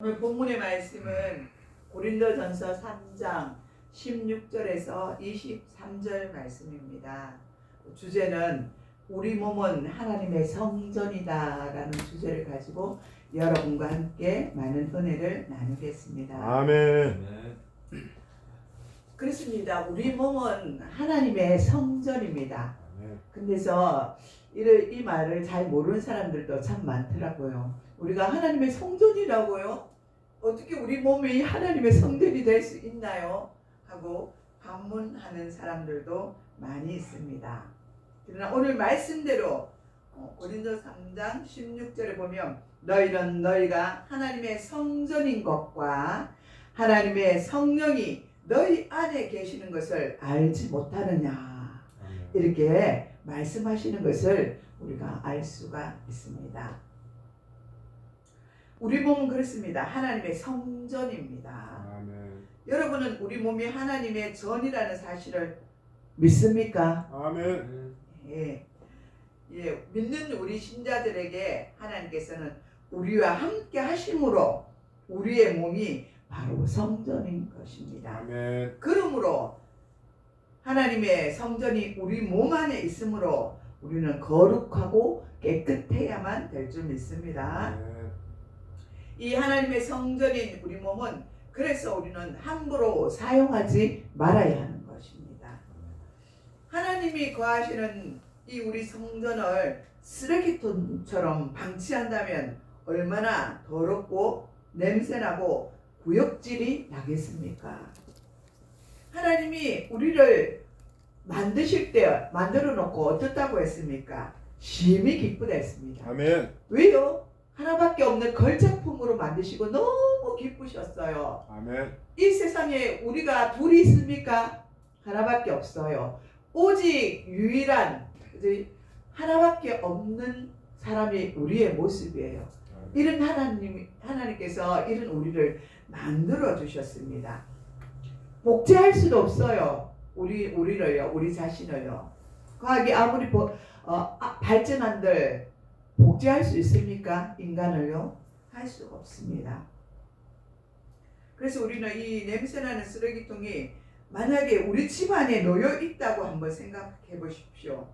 오늘 본문의 말씀은 고린도전서 3장 16절에서 23절 말씀입니다. 주제는 우리 몸은 하나님의 성전이다라는 주제를 가지고 여러분과 함께 많은 은혜를 나누겠습니다. 아멘. 그렇습니다. 우리 몸은 하나님의 성전입니다. 아멘. 근데서 이를- 이 말을 잘 모르는 사람들도 참 많더라고요. 우리가 하나님의 성전이라고요? 어떻게 우리 몸이 하나님의 성전이 될 수 있나요? 하고 반문하는 사람들도 많이 있습니다. 그러나 오늘 말씀대로 어, 고린도 3장 16절에 보면 너희는 너희가 하나님의 성전인 것과 하나님의 성령이 너희 안에 계시는 것을 알지 못하느냐. 이렇게 말씀하시는 것을 우리가 알 수가 있습니다. 우리 몸은 그렇습니다. 하나님의 성전입니다. 아멘. 여러분은 우리 몸이 하나님의 전이라는 사실을 믿습니까? 아멘. 예. 예, 믿는 우리 신자들에게 하나님께서는 우리와 함께 하심으로 우리의 몸이 바로 성전인 것입니다. 아멘. 그러므로 하나님의 성전이 우리 몸 안에 있으므로 우리는 거룩하고 깨끗해야만 될 줄 믿습니다. 아멘. 이 하나님의 성전인 우리 몸은 그래서 우리는 함부로 사용하지 말아야 하는 것입니다. 하나님이 거하시는 이 우리 성전을 쓰레기통처럼 방치한다면 얼마나 더럽고 냄새나고 구역질이 나겠습니까? 하나님이 우리를 만드실 때 만들어 놓고 어떻다고 했습니까? 심히 기쁘다 했습니다. 아멘. 왜요? 하나밖에 없는 걸작품으로 만드시고 너무 기쁘셨어요. 아멘. 이 세상에 우리가 둘이 있습니까? 하나밖에 없어요. 오직 유일한? 하나밖에 없는 사람이 우리의 모습이에요. 이런 하나님 하나님께서 이런 우리를 만들어 주셨습니다. 복제할 수도 없어요. 우리 우리를요, 우리 자신을요. 과학이 아무리 보, 어, 아, 발전한들 복제할 수 있습니까? 인간을요, 할 수가 없습니다. 그래서 우리는 이 냄새나는 쓰레기통이 만약에 우리 집 안에 놓여 있다고 한번 생각해 보십시오.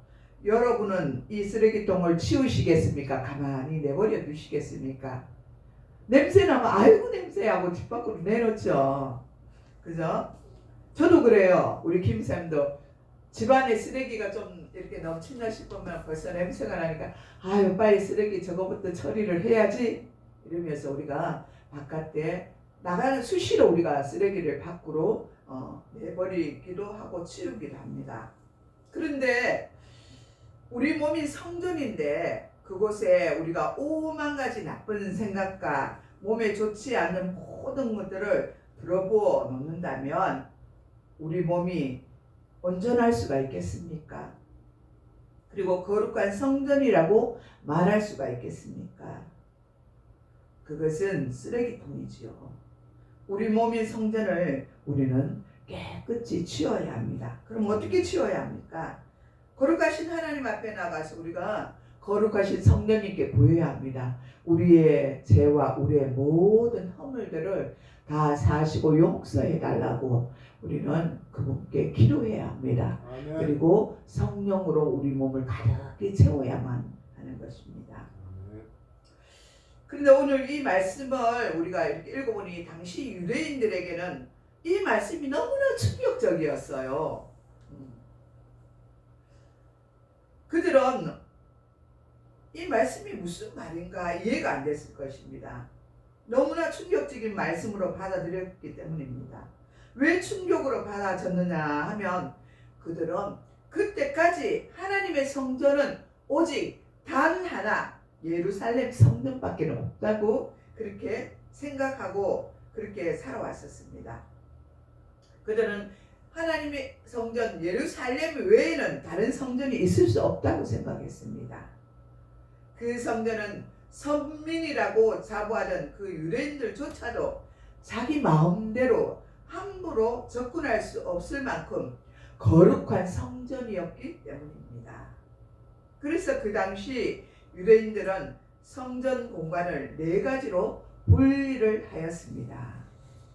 여러분은 이 쓰레기통을 치우시겠습니까? 가만히 내버려 두시겠습니까? 냄새 나면 아이고 냄새 하고 집 밖으로 내놓죠. 그죠? 저도 그래요. 우리 김쌤도 집안에 쓰레기가 좀 이렇게 넘친다 싶으면 벌써 냄새가 나니까 아유 빨리 쓰레기 저거부터 처리를 해야지 이러면서 우리가 바깥에 나가는 수시로 우리가 쓰레기를 밖으로 어, 내버리기도 하고 치우기도 합니다. 그런데 우리 몸이 성전인데 그곳에 우리가 오만 가지 나쁜 생각과 몸에 좋지 않는 모든 것들을 들어부어 놓는다면 우리 몸이 온전할 수가 있겠습니까? 그리고 거룩한 성전이라고 말할 수가 있겠습니까? 그것은 쓰레기통이지요. 우리 몸의 성전을 우리는 깨끗이 치워야 합니다. 그럼 어떻게 치워야 합니까? 거룩하신 하나님 앞에 나가서 우리가 거룩하신 성령님께 보여야 합니다. 우리의 죄와 우리의 모든 허물들을 다 사시고 용서해 달라고 우리는 그분께 기도해야 합니다. 아멘. 그리고 성령으로 우리 몸을 가득히 채워야만 하는 것입니다. 아멘. 그런데 오늘 이 말씀을 우리가 이렇게 읽어보니 당시 유대인들에게는 이 말씀이 너무나 충격적이었어요. 음. 그들은 이 말씀이 무슨 말인가 이해가 안 됐을 것입니다. 너무나 충격적인 말씀으로 받아들였기 때문입니다. 왜 충격으로 받아졌느냐 하면 그들은 그때까지 하나님의 성전은 오직 단 하나 예루살렘 성전밖에 없다고 그렇게 생각하고 그렇게 살아왔었습니다. 그들은 하나님의 성전 예루살렘 외에는 다른 성전이 있을 수 없다고 생각했습니다. 그 성전은 선민이라고 자부하던 그 유대인들조차도 자기 마음대로 함부로 접근할 수 없을 만큼 거룩한 성전이었기 때문입니다. 그래서 그 당시 유대인들은 성전 공간을 네 가지로 분리를 하였습니다.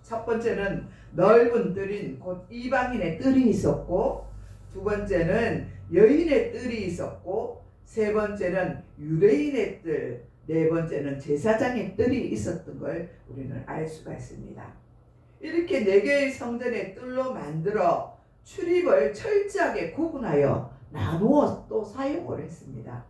첫 번째는 넓은 뜰인 곧 이방인의 뜰이 있었고 두 번째는 여인의 뜰이 있었고 세 번째는 유대인의 뜰, 네 번째는 제사장의 뜰이 있었던 걸 우리는 알 수가 있습니다. 이렇게 네 개의 성전의 뜰로 만들어 출입을 철저하게 구분하여 나누어 또 사용을 했습니다.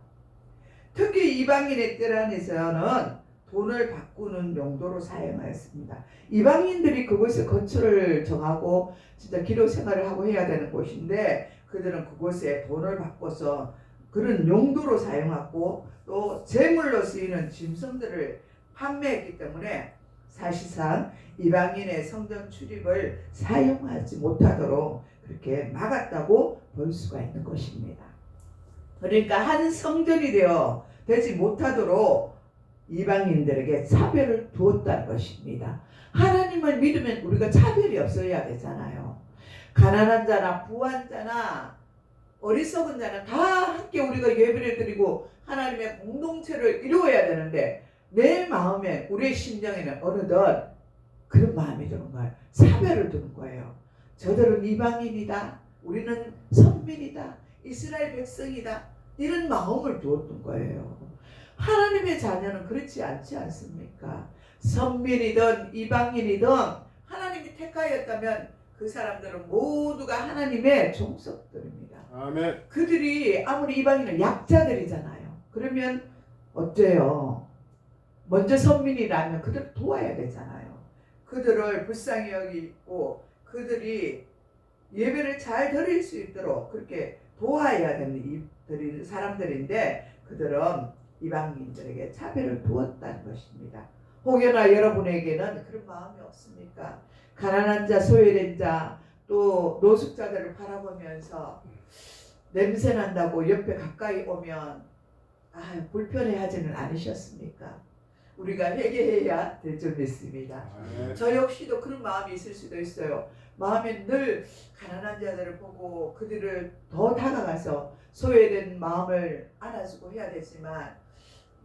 특히 이방인의 뜰 안에서는 돈을 바꾸는 용도로 사용하였습니다. 이방인들이 그곳에 거처를 정하고 진짜 기도 생활을 하고 해야 되는 곳인데 그들은 그곳에 돈을 바꿔서 그런 용도로 사용하고 또 재물로 쓰이는 짐승들을 판매했기 때문에 사실상 이방인의 성전 출입을 사용하지 못하도록 그렇게 막았다고 볼 수가 있는 것입니다. 그러니까 한 성전이 되어 되지 못하도록 이방인들에게 차별을 두었다는 것입니다. 하나님을 믿으면 우리가 차별이 없어야 되잖아요. 가난한 자나 부한 자나 어리석은 자는 다 함께 우리가 예배를 드리고 하나님의 공동체를 이루어야 되는데 내 마음에 우리의 심정에는 어느덧 그런 마음이 드는 거예요. 사별을 두는 거예요. 저들은 이방인이다. 우리는 선민이다. 이스라엘 백성이다. 이런 마음을 두었던 거예요. 하나님의 자녀는 그렇지 않지 않습니까? 선민이든 이방인이든 하나님이 택하였다면 그 사람들은 모두가 하나님의 종속들입니다. 아멘. 그들이 아무리 이방인은 약자들이잖아요. 그러면 어때요? 먼저 선민이라면 그들을 도와야 되잖아요. 그들을 불쌍히 여기고 그들이 예배를 잘 드릴 수 있도록 그렇게 도와야 되는 사람들인데 그들은 이방인들에게 차별을 두었다는 것입니다. 혹여나 여러분에게는 그런 마음이 없습니까? 가난한 자, 소외된 자, 또 노숙자들을 바라보면서 냄새 난다고 옆에 가까이 오면 아, 불편해하지는 않으셨습니까? 우리가 회개해야 될줄 믿습니다. 아멘. 저 역시도 그런 마음이 있을 수도 있어요. 마음에 늘 가난한 자들을 보고 그들을 더 다가가서 소외된 마음을 안아주고 해야 되지만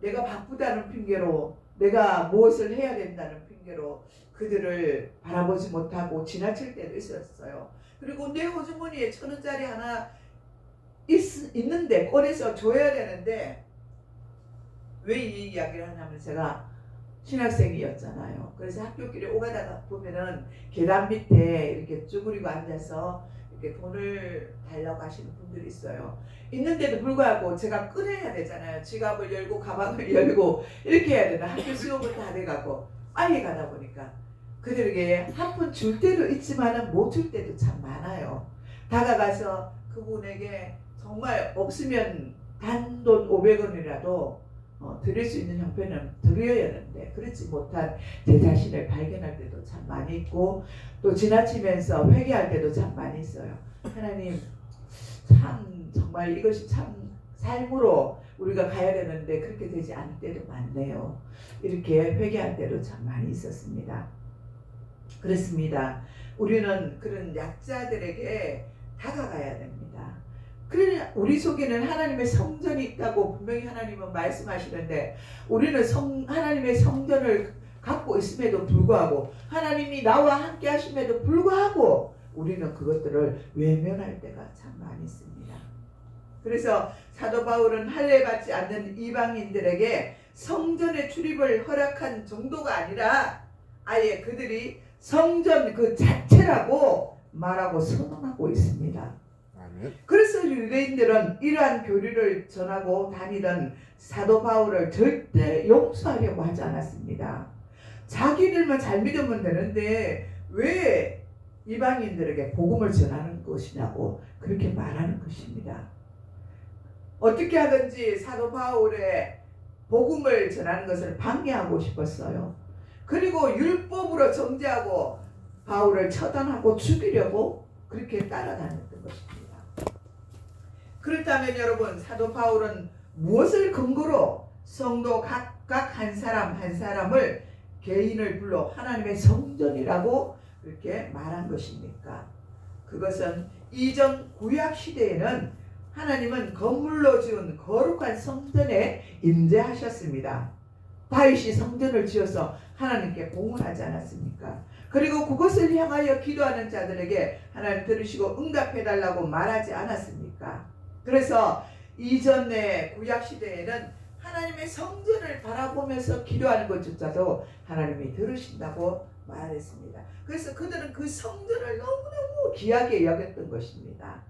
내가 바쁘다는 핑계로 내가 무엇을 해야 된다는 핑계로 그들을 바라보지 못하고 지나칠 때도 있었어요. 그리고 내 호주머니에 천 원짜리 하나 있, 있는데 꺼내서 줘야 되는데 왜 이 이야기를 하냐면 제가 신학생이었잖아요. 그래서 학교길에 오가다가 보면은 계단 밑에 이렇게 쭈그리고 앉아서 이렇게 돈을 달라고 하시는 분들이 있어요. 있는데도 불구하고 제가 꺼내야 되잖아요. 지갑을 열고 가방을 열고 이렇게 해야 되나 학교 수업을 다 돼가고 빨리 가다 보니까 그들에게 한 푼 줄 때도 있지만은 못 줄 때도 참 많아요. 다가가서 그분에게 정말 없으면 단돈 500원이라도 어, 드릴 수 있는 형편은 드려야 하는데 그렇지 못한 제 자신을 발견할 때도 참 많이 있고 또 지나치면서 회개할 때도 참 많이 있어요. 하나님 참 정말 이것이 참 삶으로 우리가 가야 되는데 그렇게 되지 않을 때도 많네요. 이렇게 회개할 때도 참 많이 있었습니다. 그렇습니다. 우리는 그런 약자들에게 다가가야 됩니다. 그러나 우리 속에는 하나님의 성전이 있다고 분명히 하나님은 말씀하시는데 우리는 성, 하나님의 성전을 갖고 있음에도 불구하고 하나님이 나와 함께 하심에도 불구하고 우리는 그것들을 외면할 때가 참 많이 있습니다. 그래서 사도 바울은 할례 받지 않는 이방인들에게 성전의 출입을 허락한 정도가 아니라 아예 그들이 성전 그 자체라고 말하고 선언하고 있습니다. 그래서 유대인들은 이러한 교리를 전하고 다니던 사도 바울을 절대 용서하려고 하지 않았습니다. 자기들만 잘 믿으면 되는데 왜 이방인들에게 복음을 전하는 것이냐고 그렇게 말하는 것입니다. 어떻게 하든지 사도 바울의 복음을 전하는 것을 방해하고 싶었어요. 그리고 율법으로 정죄하고 바울을 처단하고 죽이려고 그렇게 따라다녔던 것입니다. 그렇다면 여러분 사도 바울은 무엇을 근거로 성도 각각 한 사람 한 사람을 개인을 불러 하나님의 성전이라고 그렇게 말한 것입니까? 그것은 이전 구약 시대에는 하나님은 건물로 지은 거룩한 성전에 임재하셨습니다. 다윗이 성전을 지어서 하나님께 공언하지 않았습니까? 그리고 그것을 향하여 기도하는 자들에게 하나님 들으시고 응답해 달라고 말하지 않았습니까? 그래서 이전의 구약 시대에는 하나님의 성전을 바라보면서 기도하는 것조차도 하나님이 들으신다고 말했습니다. 그래서 그들은 그 성전을 너무너무 귀하게 여겼던 것입니다.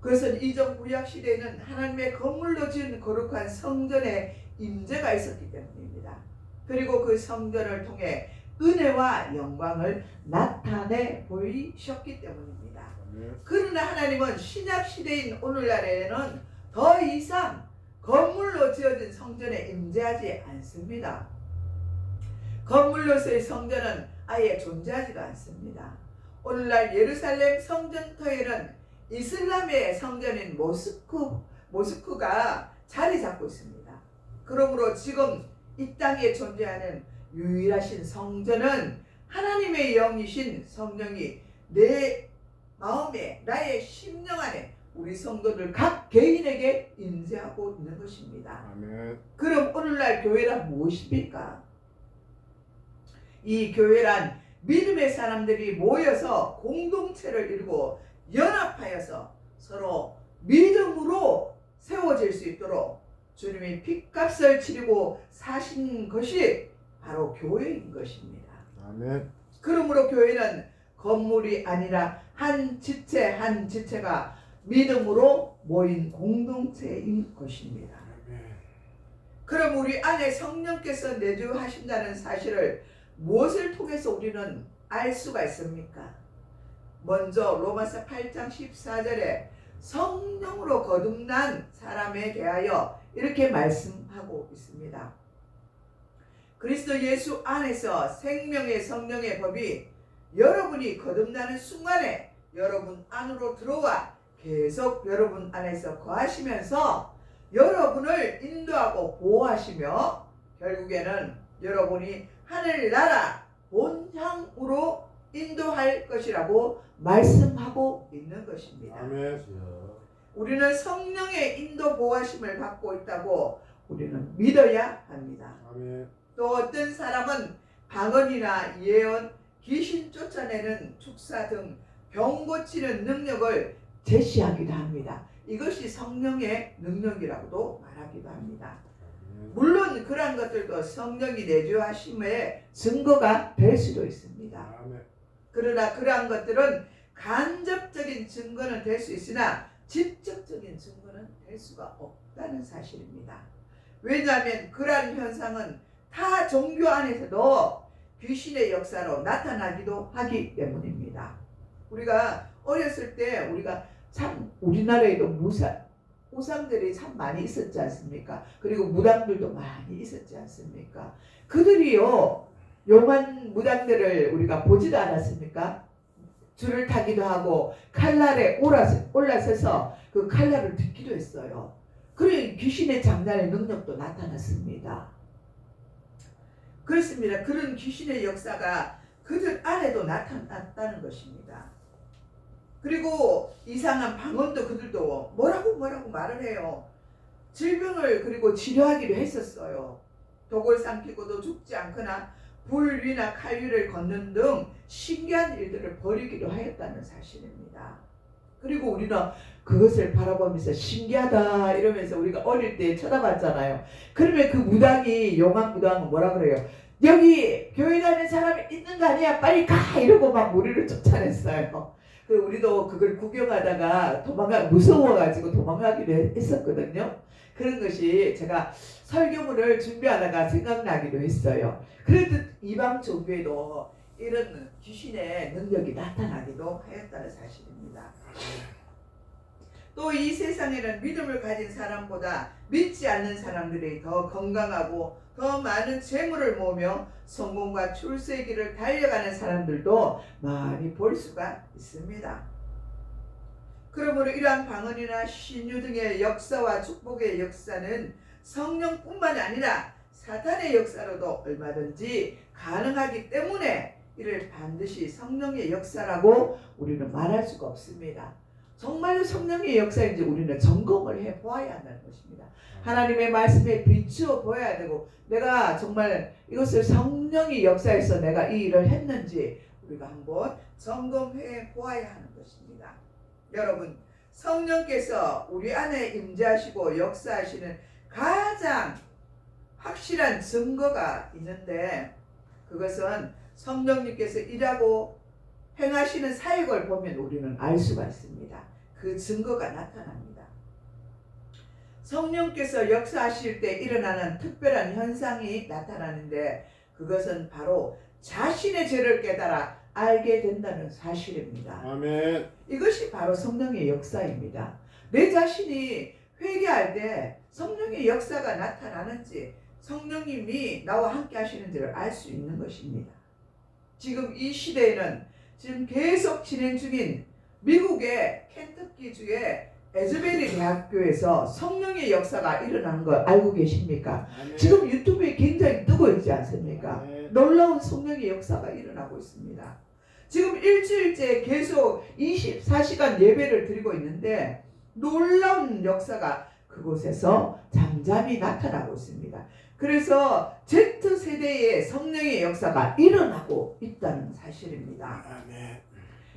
그래서 이전 구약 시대에는 하나님의 건물로 지은 거룩한 성전에 임재가 있었기 때문입니다. 그리고 그 성전을 통해 은혜와 영광을 나타내 보이셨기 때문입니다. 그러나 하나님은 신약 시대인 오늘날에는 더 이상 건물로 지어진 성전에 임재하지 않습니다. 건물로서의 성전은 아예 존재하지가 않습니다. 오늘날 예루살렘 성전터에는 이슬람의 성전인 모스크 모스크가 자리 잡고 있습니다. 그러므로 지금 이 땅에 존재하는 유일하신 성전은 하나님의 영이신 성령이 내 마음에 나의 심령 안에 우리 성도들 각 개인에게 임재하고 있는 것입니다. 아멘. 그럼 오늘날 교회란 무엇입니까? 이 교회란 믿음의 사람들이 모여서 공동체를 이루고 연합하여서 서로 믿음으로 세워질 수 있도록 주님이 핏값을 치르고 사신 것이 바로 교회인 것입니다. 아멘. 그러므로 교회는 건물이 아니라 한 지체 한 지체가 믿음으로 모인 공동체인 것입니다. 아멘. 그럼 우리 안에 성령께서 내주하신다는 사실을 무엇을 통해서 우리는 알 수가 있습니까? 먼저 로마서 8장 14절에 성령으로 거듭난 사람에 대하여 이렇게 말씀하고 있습니다. 그리스도 예수 안에서 생명의 성령의 법이 여러분이 거듭나는 순간에 여러분 안으로 들어와 계속 여러분 안에서 거하시면서 여러분을 인도하고 보호하시며 결국에는 여러분이 하늘나라 본향으로 인도할 것이라고 말씀하고 있는 것입니다. 아멘. 우리는 성령의 인도 보호하심을 받고 있다고 우리는 믿어야 합니다. 아멘. 또 어떤 사람은 방언이나 예언, 귀신 쫓아내는 축사 등 병 고치는 능력을 제시하기도 합니다. 이것이 성령의 능력이라고도 말하기도 합니다. 물론 그러한 것들도 성령이 내주하심의 증거가 될 수도 있습니다. 그러나 그러한 것들은 간접적인 증거는 될 수 있으나 직접적인 증거는 될 수가 없다는 사실입니다. 왜냐하면 그러한 현상은 타 종교 안에서도 귀신의 역사로 나타나기도 하기 때문입니다. 우리가 어렸을 때 우리가 참 우리나라에도 무사 우상들이 참 많이 있었지 않습니까? 그리고 무당들도 많이 있었지 않습니까? 그들이요 용한 무당들을 우리가 보지도 않았습니까? 줄을 타기도 하고 칼날에 올라서, 올라서서 그 칼날을 듣기도 했어요. 그래 귀신의 장난의 능력도 나타났습니다. 그렇습니다. 그런 귀신의 역사가 그들 안에도 나타났다는 것입니다. 그리고 이상한 방언도 그들도 뭐라고 뭐라고 말을 해요. 질병을 그리고 치료하기도 했었어요. 독을 삼키고도 죽지 않거나 불 위나 칼 위를 걷는 등 신기한 일들을 벌이기도 하였다는 사실입니다. 그리고 우리는 그것을 바라보면서 신기하다 이러면서 우리가 어릴 때 쳐다봤잖아요. 그러면 그 무당이 용한 무당은 뭐라 그래요? 여기 교회 다니는 사람이 있는 거 아니야? 빨리 가! 이러고 막 우리를 쫓아냈어요. 그 우리도 그걸 구경하다가 도망가 무서워가지고 도망가기도 했- 했었거든요. 그런 것이 제가 설교문을 준비하다가 생각나기도 했어요. 그래도 이방 종교에도 이런 귀신의 능력이 나타나기도 하였다는 사실입니다. 또 이 세상에는 믿음을 가진 사람보다 믿지 않는 사람들이 더 건강하고 더 많은 재물을 모으며 성공과 출세의 길을 달려가는 사람들도 많이 볼 수가 있습니다. 그러므로 이러한 방언이나 신유 등의 역사와 축복의 역사는 성령뿐만 아니라 사탄의 역사로도 얼마든지 가능하기 때문에 이를 반드시 성령의 역사라고 우리는 말할 수가 없습니다. 정말로 성령의 역사인지 우리는 점검을 해 보아야 한다는 것입니다. 하나님의 말씀에 비추어 보여야 되고 내가 정말 이것을 성령의 역사에서 내가 이 일을 했는지 우리가 한번 점검해 보아야 하는 것입니다. 여러분 성령께서 우리 안에 임재하시고 역사하시는 가장 확실한 증거가 있는데 그것은 성령님께서 일하고 행하시는 사역을 보면 우리는 알 수가 있습니다. 그 증거가 나타납니다. 성령께서 역사하실 때 일어나는 특별한 현상이 나타나는데 그것은 바로 자신의 죄를 깨달아 알게 된다는 사실입니다. 아멘. 이것이 바로 성령의 역사입니다. 내 자신이 회개할 때 성령의 역사가 나타나는지 성령님이 나와 함께 하시는지를 알 수 있는 것입니다. 지금 이 시대에는 지금 계속 진행 중인 미국의 켄터키주의 에즈베리 대학교에서 성령의 역사가 일어나는 걸 알고 계십니까? 아멘. 지금 유튜브에 굉장히 뜨고 있지 않습니까? 아멘. 놀라운 성령의 역사가 일어나고 있습니다. 지금 일주일째 계속 24시간 예배를 드리고 있는데 놀라운 역사가 그곳에서 잠잠히 나타나고 있습니다. 그래서 Z세대의 성령의 역사가 일어나고 있다는 사실입니다. 아멘.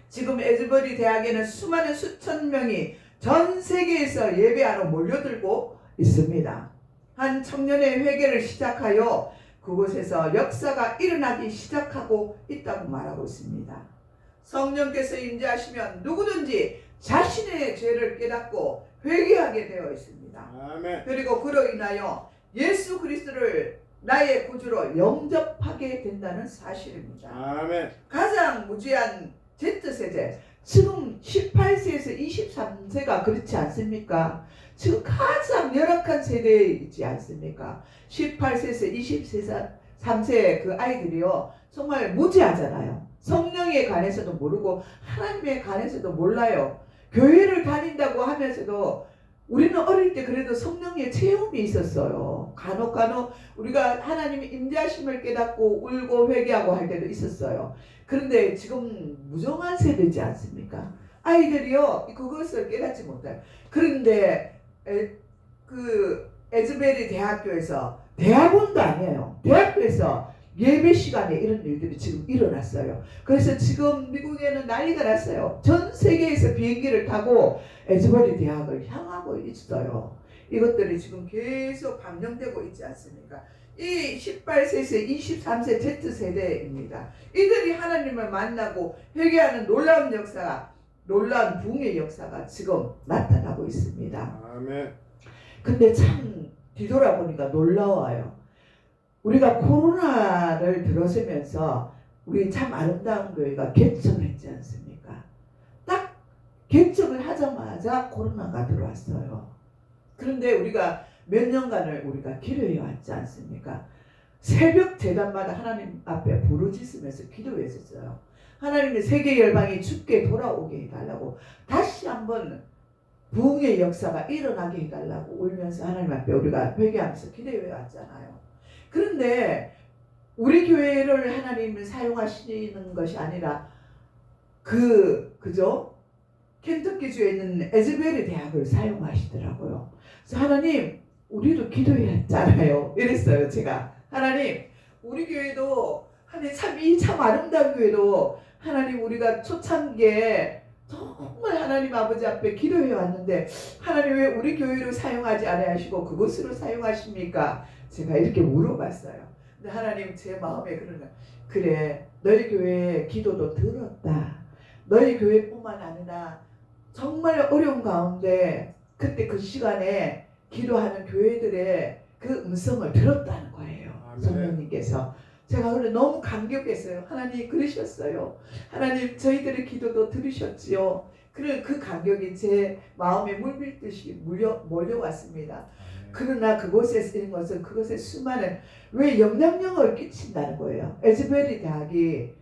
지금 에즈버리 대학에는 수많은 수천 명이 전 세계에서 예배하러 몰려들고 있습니다. 한 청년의 회개를 시작하여 그곳에서 역사가 일어나기 시작하고 있다고 말하고 있습니다. 성령께서 임재하시면 누구든지 자신의 죄를 깨닫고 회개하게 되어 있습니다. 아멘. 그리고 그로 인하여 예수 그리스도를 나의 구주로 영접하게 된다는 사실입니다. 아멘. 가장 무지한 Z세대 지금 18세에서 23세가 그렇지 않습니까? 지금 가장 열악한 세대에 있지 않습니까? 18세에서 23세 그 아이들이요 정말 무지하잖아요. 성령에 관해서도 모르고 하나님에 관해서도 몰라요. 교회를 다닌다고 하면서도 우리는 어릴 때 그래도 성령의 체험이 있었어요. 간혹 간혹 우리가 하나님의 임재하심을 깨닫고 울고 회개하고 할 때도 있었어요. 그런데 지금 무정한 세대지 않습니까? 아이들이요 그것을 깨닫지 못해요. 그런데 에, 그 에즈베리 대학교에서 대학원도 아니에요. 대학교에서 예배 시간에 이런 일들이 지금 일어났어요. 그래서 지금 미국에는 난리가 났어요. 전 세계에서 비행기를 타고 에즈버리 대학을 향하고 있어요. 이것들이 지금 계속 방영되고 있지 않습니까? 이 18세에서 23세 Z세대입니다. 이들이 하나님을 만나고 회개하는 놀라운 역사가 놀라운 붕의 역사가 지금 나타나고 있습니다. 아멘. 근데 참 뒤돌아보니까 놀라워요. 우리가 코로나를 들어서면서 우리 참 아름다운 교회가 개척을 했지 않습니까? 딱 개척을 하자마자 코로나가 들어왔어요. 그런데 우리가 몇 년간을 우리가 기도해 왔지 않습니까? 새벽 재단마다 하나님 앞에 부르짖으면서 기도했었어요. 하나님의 세계 열방이 죽게 돌아오게 해달라고 다시 한번 부흥의 역사가 일어나게 해달라고 울면서 하나님 앞에 우리가 회개하면서 기도해 왔잖아요. 그런데 우리 교회를 하나님은 사용하시는 것이 아니라 그 그죠? 켄터키주에 있는 에즈베리 대학을 사용하시더라고요. 그래서 하나님 우리도 기도했잖아요. 이랬어요 제가 하나님 우리 교회도 하나님 참이 참 아름다운 교회도 하나님 우리가 초창기에 정말 하나님 아버지 앞에 기도해 왔는데 하나님 왜 우리 교회로 사용하지 아니하시고 그곳으로 사용하십니까? 제가 이렇게 물어봤어요. 근데 하나님 제 마음에 그러는 거예요. 그래 너희 교회 기도도 들었다. 너희 교회뿐만 아니라 정말 어려운 가운데 그때 그 시간에 기도하는 교회들의 그 음성을 들었다는 거예요. 아멘. 성령님께서 제가 오늘 너무 감격했어요. 하나님 그러셨어요. 하나님 저희들의 기도도 들으셨지요. 그, 그 감격이 제 마음에 물밀듯이 몰려, 몰려왔습니다. 그러나 그곳에 쓰는 것은 그것에 수많은 왜 영향력을 끼친다는 거예요. 에즈베리 대학이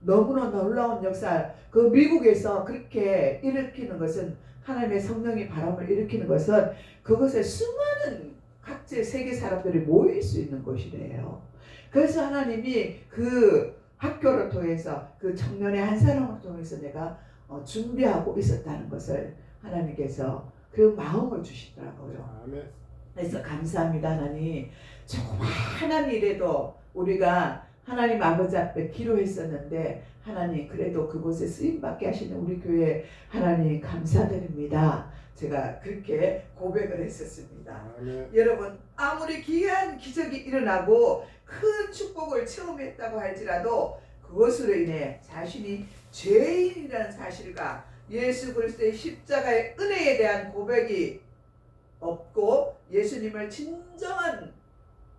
너무나 놀라운 역사, 그 미국에서 그렇게 일으키는 것은 하나님의 성령의 바람을 일으키는 것은 그것에 수많은 각지 세계 사람들이 모일 수 있는 곳이래요. 그래서 하나님이 그 학교를 통해서 그 청년의 한 사람을 통해서 내가 어, 준비하고 있었다는 것을 하나님께서 그 마음을 주시더라고요. 아멘. 그래서 감사합니다 하나님. 조그마한 일에도 우리가 하나님 아버지 앞에 기도했었는데 하나님 그래도 그곳에 쓰임 받게 하시는 우리 교회 하나님 감사드립니다. 제가 그렇게 고백을 했었습니다. 아멘. 여러분 아무리 귀한 기적이 일어나고 큰 축복을 체험했다고 할지라도 그것으로 인해 자신이 죄인이라는 사실과 예수 그리스도의 십자가의 은혜에 대한 고백이 없고 예수님을 진정한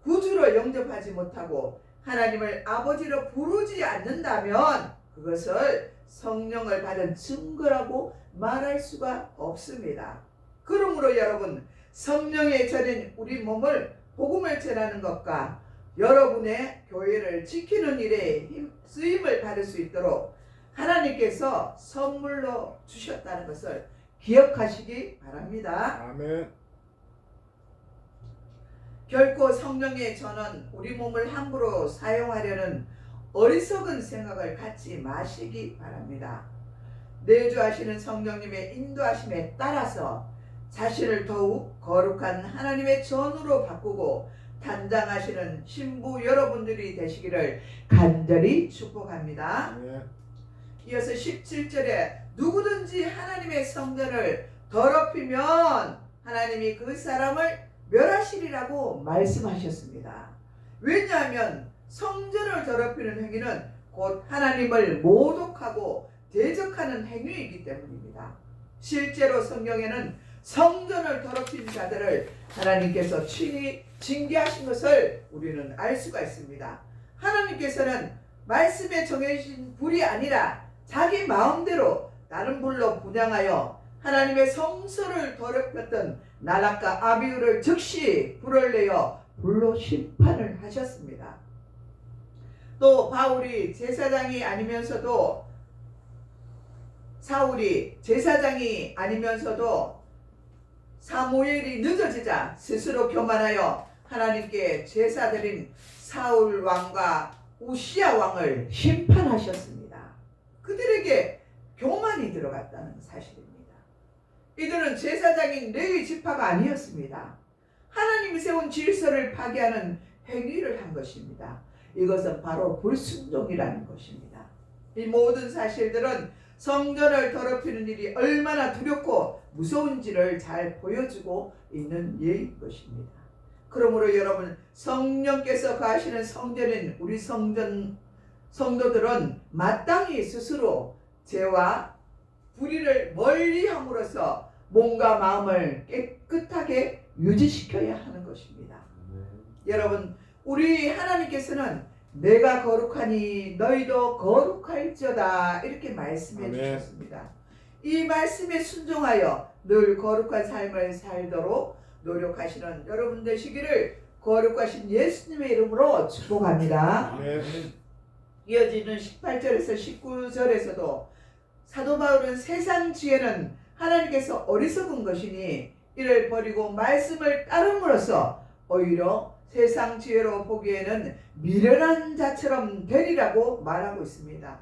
구주로 영접하지 못하고 하나님을 아버지로 부르지 않는다면 그것을 성령을 받은 증거라고 말할 수가 없습니다. 그러므로 여러분 성령의 전인 우리 몸을 복음을 전하는 것과 여러분의 교회를 지키는 일에 힘 쓰임을 받을 수 있도록 하나님께서 선물로 주셨다는 것을 기억하시기 바랍니다. 아멘. 결코 성령의 전은 우리 몸을 함부로 사용하려는 어리석은 생각을 갖지 마시기 바랍니다. 내주하시는 성령님의 인도하심에 따라서 자신을 더욱 거룩한 하나님의 전으로 바꾸고 단장하시는 신부 여러분들이 되시기를 간절히 축복합니다. 아멘. 이어서 17절에 누구든지 하나님의 성전을 더럽히면 하나님이 그 사람을 멸하시리라고 말씀하셨습니다. 왜냐하면 성전을 더럽히는 행위는 곧 하나님을 모독하고 대적하는 행위이기 때문입니다. 실제로 성경에는 성전을 더럽힌 자들을 하나님께서 친히 징계하신 것을 우리는 알 수가 있습니다. 하나님께서는 말씀에 정해진 불이 아니라 자기 마음대로 다른 불로 분양하여 하나님의 성소를 더럽혔던 나락과 아비우를 즉시 불을 내어 불로 심판을 하셨습니다. 또 바울이 제사장이 아니면서도 사울이 제사장이 아니면서도 사무엘이 늦어지자 스스로 교만하여 하나님께 제사 드린 사울 왕과 우시아 왕을 심판하셨습니다. 그들에게 교만이 들어갔다는. 이들은 제사장인 레위 지파가 아니었습니다. 하나님이 세운 질서를 파괴하는 행위를 한 것입니다. 이것은 바로 불순종이라는 것입니다. 이 모든 사실들은 성전을 더럽히는 일이 얼마나 두렵고 무서운지를 잘 보여주고 있는 예인 것입니다. 그러므로 여러분 성령께서 가시는 성전인 우리 성전 성도들은 마땅히 스스로 죄와 불의를 멀리 함으로써 몸과 마음을 깨끗하게 유지시켜야 하는 것입니다. 여러분 우리 하나님께서는 내가 거룩하니 너희도 거룩할지어다 이렇게 말씀해 아멘. 주셨습니다. 이 말씀에 순종하여 늘 거룩한 삶을 살도록 노력하시는 여러분 되시기를 거룩하신 예수님의 이름으로 축복합니다. 아멘. 이어지는 18절에서 19절에서도 사도 바울은 세상 지혜는 하나님께서 어리석은 것이니 이를 버리고 말씀을 따름으로써 오히려 세상 지혜로 보기에는 미련한 자처럼 되리라고 말하고 있습니다.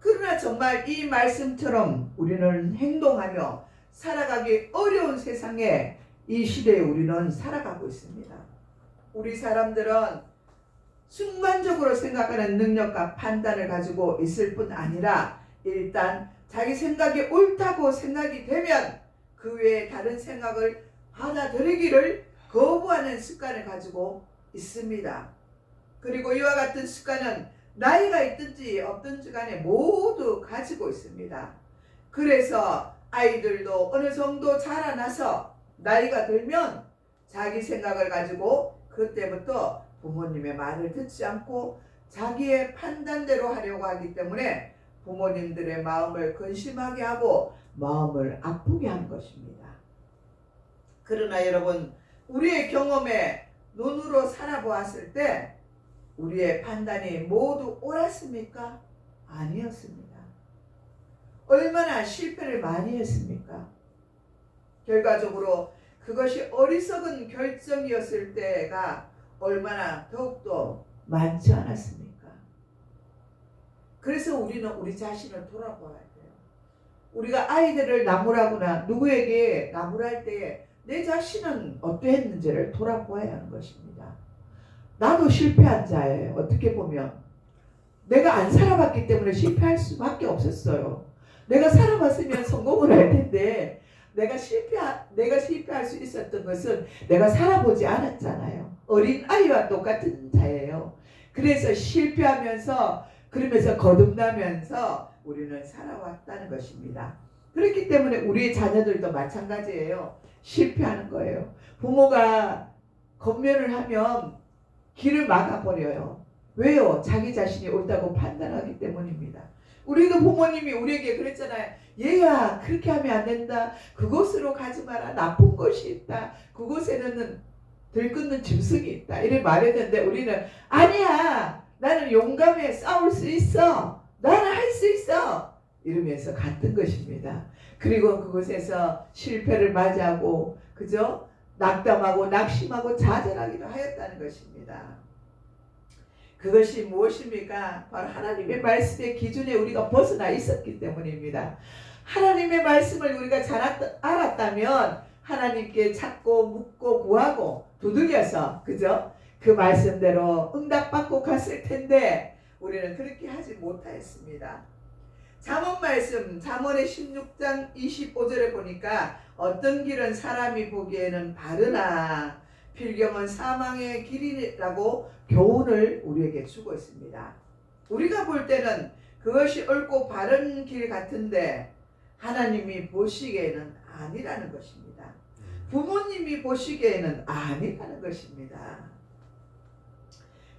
그러나 정말 이 말씀처럼 우리는 행동하며 살아가기 어려운 세상에 이 시대에 우리는 살아가고 있습니다. 우리 사람들은 순간적으로 생각하는 능력과 판단을 가지고 있을 뿐 아니라 일단 자기 생각이 옳다고 생각이 되면 그 외에 다른 생각을 받아들이기를 거부하는 습관을 가지고 있습니다. 그리고 이와 같은 습관은 나이가 있든지 없든지 간에 모두 가지고 있습니다. 그래서 아이들도 어느 정도 자라나서 나이가 들면 자기 생각을 가지고 그때부터 부모님의 말을 듣지 않고 자기의 판단대로 하려고 하기 때문에 부모님들의 마음을 근심하게 하고 마음을 아프게 한 것입니다. 그러나 여러분, 우리의 경험에 눈으로 살아보았을 때 우리의 판단이 모두 옳았습니까? 아니었습니다. 얼마나 실패를 많이 했습니까? 결과적으로 그것이 어리석은 결정이었을 때가 얼마나 더욱더 많지 않았습니까? 그래서 우리는 우리 자신을 돌아봐야 돼요. 우리가 아이들을 나무라거나 누구에게 나무랄 때 내 자신은 어떠했는지를 돌아보아야 하는 것입니다. 나도 실패한 자예요. 어떻게 보면 내가 안 살아봤기 때문에 실패할 수밖에 없었어요. 내가 살아봤으면 성공을 할 텐데 내가 실패 내가 실패할 수 있었던 것은 내가 살아보지 않았잖아요. 어린 아이와 똑같은 자예요. 그래서 실패하면서 그러면서 거듭나면서 우리는 살아왔다는 것입니다. 그렇기 때문에 우리 자녀들도 마찬가지예요. 실패하는 거예요. 부모가 겉면을 하면 길을 막아버려요. 왜요? 자기 자신이 옳다고 판단하기 때문입니다. 우리도 부모님이 우리에게 그랬잖아요. 얘야, 그렇게 하면 안 된다. 그곳으로 가지 마라. 나쁜 것이 있다. 그곳에는 들끓는 짐승이 있다. 이렇게 말했는데 우리는 아니야. 나는 용감해. 싸울 수 있어. 나는 할 수 있어. 이러면서 갔던 것입니다. 그리고 그곳에서 실패를 맞이하고 그죠? 낙담하고 낙심하고 좌절하기도 하였다는 것입니다. 그것이 무엇입니까? 바로 하나님의 말씀의 기준에 우리가 벗어나 있었기 때문입니다. 하나님의 말씀을 우리가 잘 알았- 알았다면 하나님께 찾고 묻고 구하고 두들겨서 그죠? 그 말씀대로 응답받고 갔을 텐데 우리는 그렇게 하지 못하였습니다. 잠언 말씀 잠언의 16장 25절에 보니까 어떤 길은 사람이 보기에는 바르나 필경은 사망의 길이라고 교훈을 우리에게 주고 있습니다. 우리가 볼 때는 그것이 옳고 바른 길 같은데 하나님이 보시기에는 아니라는 것입니다. 부모님이 보시기에는 아니라는 것입니다.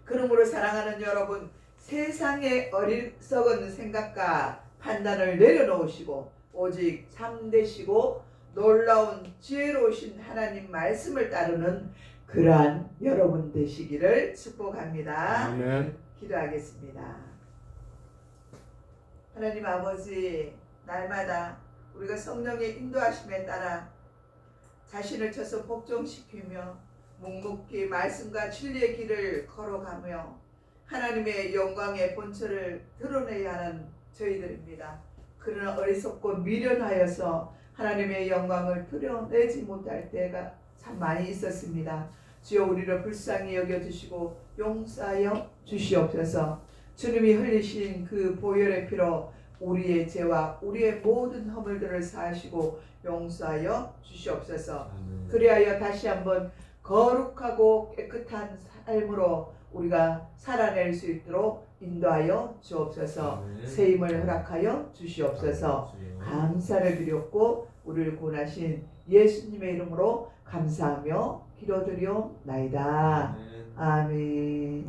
그러므로 사랑하는 여러분, 세상의 어리석은 생각과 판단을 내려놓으시고 오직 참되시고 놀라운 지혜로우신 하나님 말씀을 따르는 그러한 여러분 되시기를 축복합니다. 아멘. 기도하겠습니다. 하나님 아버지, 날마다 우리가 성령의 인도하심에 따라 자신을 쳐서 복종시키며 묵묵히 말씀과 진리의 길을 걸어가며 하나님의 영광의 본처를 드러내야 하는 저희들입니다. 그러나 어리석고 미련하여서 하나님의 영광을 드러내지 못할 때가 참 많이 있었습니다. 주여 우리를 불쌍히 여겨주시고 용서하여 주시옵소서. 주님이 흘리신 그 보혈의 피로 우리의 죄와 우리의 모든 허물들을 사하시고 용서하여 주시옵소서. 그리하여 다시 한번 거룩하고 깨끗한 삶으로 우리가 살아낼 수 있도록 인도하여 주옵소서. 힘을 허락하여 주시옵소서. 감사를 드렸고 우리를 구원하신 예수님의 이름으로 감사하며 기도드리옵나이다. 아멘.